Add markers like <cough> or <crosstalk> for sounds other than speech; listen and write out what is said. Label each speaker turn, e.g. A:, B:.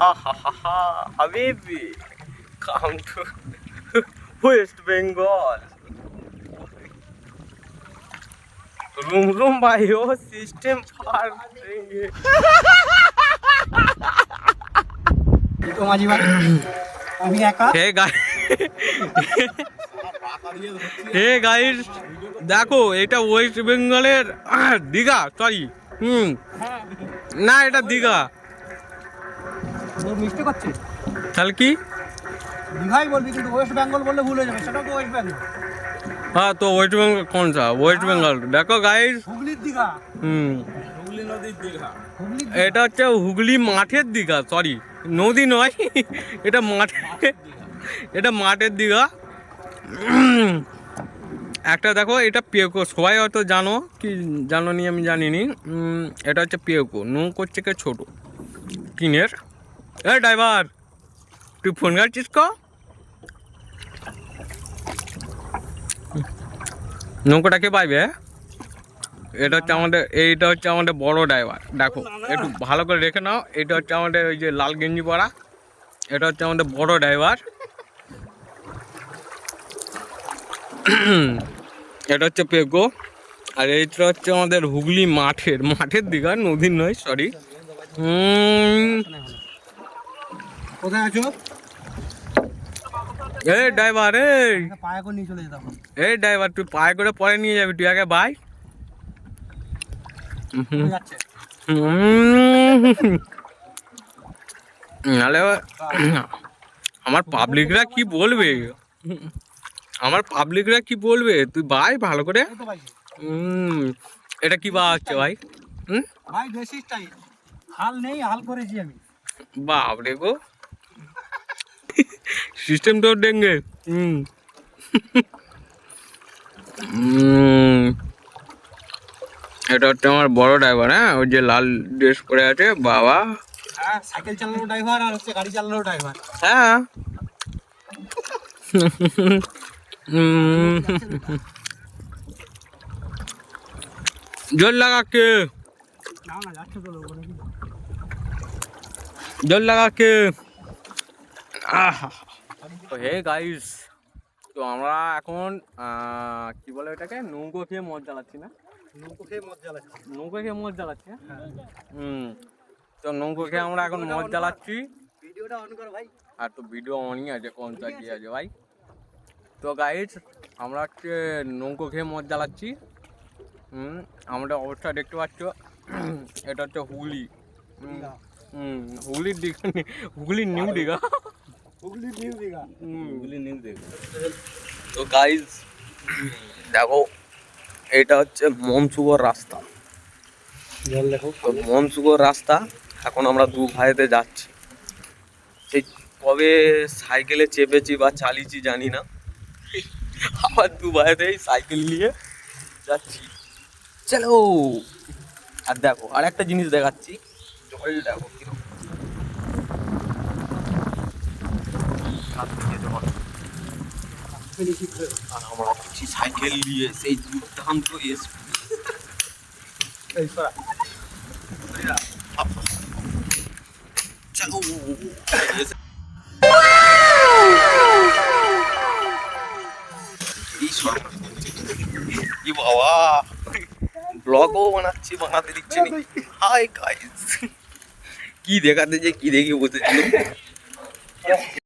A: আহা হাবিবি come to West Bengal. Room room ভাই ও সিস্টেম পার দেंगे
B: তো মাঝি ভাই আমি একা?
A: হে গাই হে গাইস দেখো এটা ওয়েস্ট বেঙ্গলের দীঘা সরি হুম। হ্যাঁ। না এটা দীঘা।
B: মিস্টেক হচ্ছে
A: তাহলে কি
B: দীঘাই বলবি কিন্তু ওয়েস্ট বেঙ্গল বললে ভুল হয়ে যাবে সেটা তো ওয়েস্ট বেঙ্গল
A: हाँ तो वेस्ट बंगाल कौन सा वेस्ट बंगाल দেখো গাইস
B: হুগলির দীঘা
A: হুম
B: হুগলি
A: এটা হচ্ছে হুগলি মাঠের দীঘা সরি নদী নয় এটা মাঠে এটা মাঠের দীঘা একটা দেখো এটা পিওকো সবাই হয়তো জানো কি জানো নি আমি জানিনি উম, এটা হচ্ছে পিওকো নৌকোর থেকে ছোটো টিনের এ ড্রাইভার, তুই ফোন ঘাটছিস ক? নৌকোটাকে পাইবে এটা হচ্ছে আমাদের, এইটা হচ্ছে আমাদের বড় ড্রাইভার, দেখো, একটু ভালো করে রেখে নাও, এটা হচ্ছে আমাদের ওই যে লাল গেঞ্জি পরা, এটা হচ্ছে আমাদের বড় ড্রাইভার। এটা হচ্ছে পেগো, আর এইটা হচ্ছে আমাদের হুগলি মাঠের মাঠের দিঘা নদীর নয় সরি
B: কোথায় আছো?
A: এই ড্রাইভার এই।
B: পায়ে করে নিয়ে চলে যেতাম।
A: এই ড্রাইভার তুই পায়ে করে পরে নিয়ে যাবি তুই আগে বাই নাহলে আমার পাবলিকরা কি বলবে? আমার পাবলিকরা কি বলবে? তুই ভাই ভালো করে। এটা কি বা হচ্ছে ভাই? হুম?
B: ভাই দেশি স্টাইল হাল নেই হাল করেছি আমি।
A: বাপরে গো। সিস্টেম তো ডেঙ্গে। হুম। এটা হচ্ছে আমার বড় ড্রাইভার হ্যাঁ? ওই যে লাল ড্রেস পরে আছে বাবা।
B: হ্যাঁ সাইকেল চালানো ড্রাইভার আর হচ্ছে গাড়ি চালানো ড্রাইভার
A: হ্যাঁ। জল লাগা কে?
B: না না যাচ্ছে তো লোক নাকি
A: জল লাগা কে? তো হে গাইস তো আমরা এখন কি বলে এটাকে নৌকো খেয়ে মদ জ্বালাচ্ছি না?
B: নৌকো খেয়ে মদ জ্বালাচ্ছে।
A: নৌকো খেয়ে মদ জ্বালাচ্ছি হ্যাঁ? হুম। তো নৌকো খেয়ে আমরা এখন মদ জ্বালাচ্ছি।
B: ভিডিওটা অন কর ভাই।
A: আর তো ভিডিও অনই আছে কোনটা কি আছে। ভাই? তো গাইজ আমরা হচ্ছে নৌকো খেয়ে মদ জ্বালাচ্ছি। হুম আমরা অবস্থা দেখতে পাচ্ছ <clears throat> এটা হচ্ছে হুগলি। হুম, হুম হুগলির দিঘা নি- হুগলির new Digha.
B: Hooghly new Digha.
A: Hooghly new Digha. তো গাইজ দেখো এটা হচ্ছে মনসুগর রাস্তা।
B: দেখো।
A: তো মনসুগর রাস্তা এখন আমরা দু ভাইতে যাচ্ছি। সেই কবে সাইকেলে চেপেছি বা চালিয়েছি জানি না। আবার দু ভাইতেই সাইকেল নিয়ে যাচ্ছি। চলো। আর দেখো আর একটা জিনিস দেখাচ্ছি। জল দেখো কীরকম আর আমরা যাচ্ছি সাইকেল নিয়ে সেই দুর্দান্ত এসপি
B: এই সরা
A: চলো এই সর্ব- কি বাবা ব্লগও বানাচ্ছি বানাতে দিচ্ছে নি হাই গাইস কি দেখাতে যে কি দেখি বসেছিল